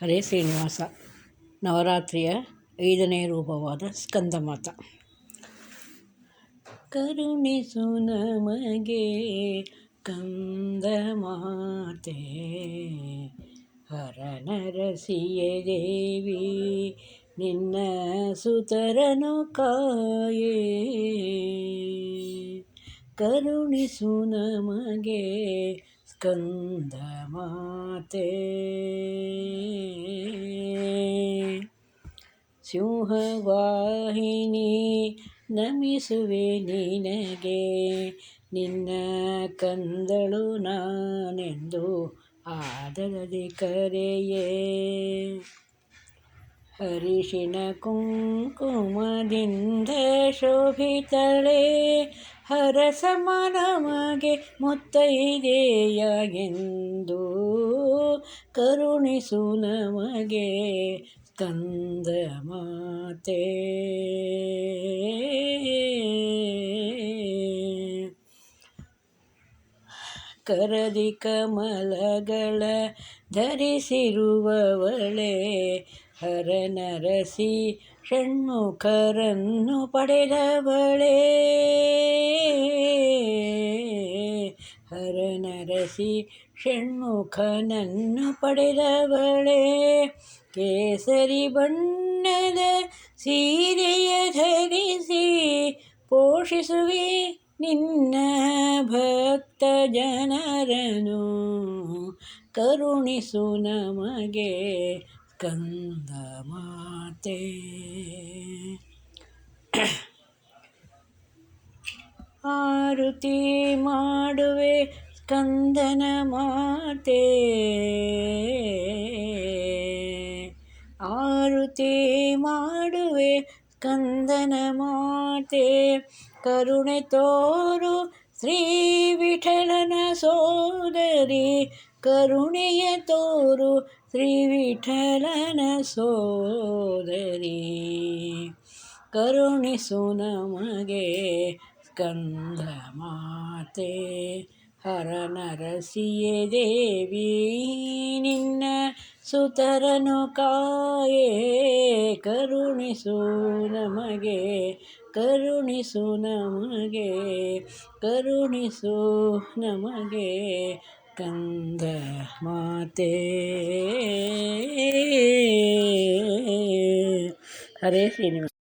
ಹರೇ ಶ್ರೀನಿವಾಸ. ನವರಾತ್ರಿಯ ಐದನೇ ರೂಪವಾದ ಸ್ಕಂದಮಾತ. ಕರುಣಿಸು ನಮಗೆ ಕಂದಮಾತೆ. ಹರ ನರಸಿಯ ದೇವಿ, ನಿನ್ನ ಸುತರನು ಕಾಯೇ. ಕರುಣಿಸು ನಮಗೆ ಸ್ಕಂದ ಮಾತೆ. ಸಿಂಹವಾಹಿನಿ ನಮಿಸುವೆ ನಿನಗೆ ನಿನ್ನ ಕಂದಳು ನಾನೆಂದು ಆದರದಿ ಕರೆಯೇ. ಹರಿಶಿನ ಕುಂಕುಮದಿಂದ ಶೋಭಿತಳೆ ಹರ ನಮಗೆ ಮುತ್ತೈದೆಯಾಗೆಂದು ಕರುಣಿಸು ನಮಗೆ ಸ್ಕಂದ ಮಾತೆ. ಕರದಿ ಕಮಲಗಳ ಧರಿಸಿರುವವಳೆ ಹರನರಸಿ ಷಣ್ಮುಖರನ್ನು ಪಡೆದವಳೇ. ಹರನರಸಿ ಷಣ್ಮುಖನನ್ನು ಪಡೆದವಳೇ ಕೇಸರಿ ಬಣ್ಣದ ಸೀರೆಯ ಧರಿಸಿ ಪೋಷಿಸುವೆ. ನಿನ್ನ ಭಕ್ತ ಜನರನು ಕರುಣಿಸು ನಮಗೆ ಕಂದ ಮಾತೆ. ಆರುತಿ ಮಾಡುವೆ ಕಂದನ ಮಾತೆ. ಆರುತಿ ಮಾಡುವೆ ಸ್ಕಂದನ ಮಾತೆ ಕರುಣೆ ತೋರು ಶ್ರೀ ವಿಠಲನ ಸೋದರಿ. ಕರುಣೆಯ ತೋರು ಶ್ರೀ ವಿಠಲನ ಸೋದರಿ. ಕರುಣಿಸು ನಮಗೆ ಸ್ಕಂದ ಮಾತೆ ಹರ ನರಸಿಯೇ ದೇವಿ, ನಿನ್ನ ಸುತರನು ಕಾಯೇ, ಕರುಣಿಸು ನಮಗೆ ಕರುಣಿಸು ನಮಗೆ ಕರುಣಿಸು ನಮಗೆ ಕಂದ ಮಾತೆ. ಹರೇ ಶ್ರೀನಿವಾಸ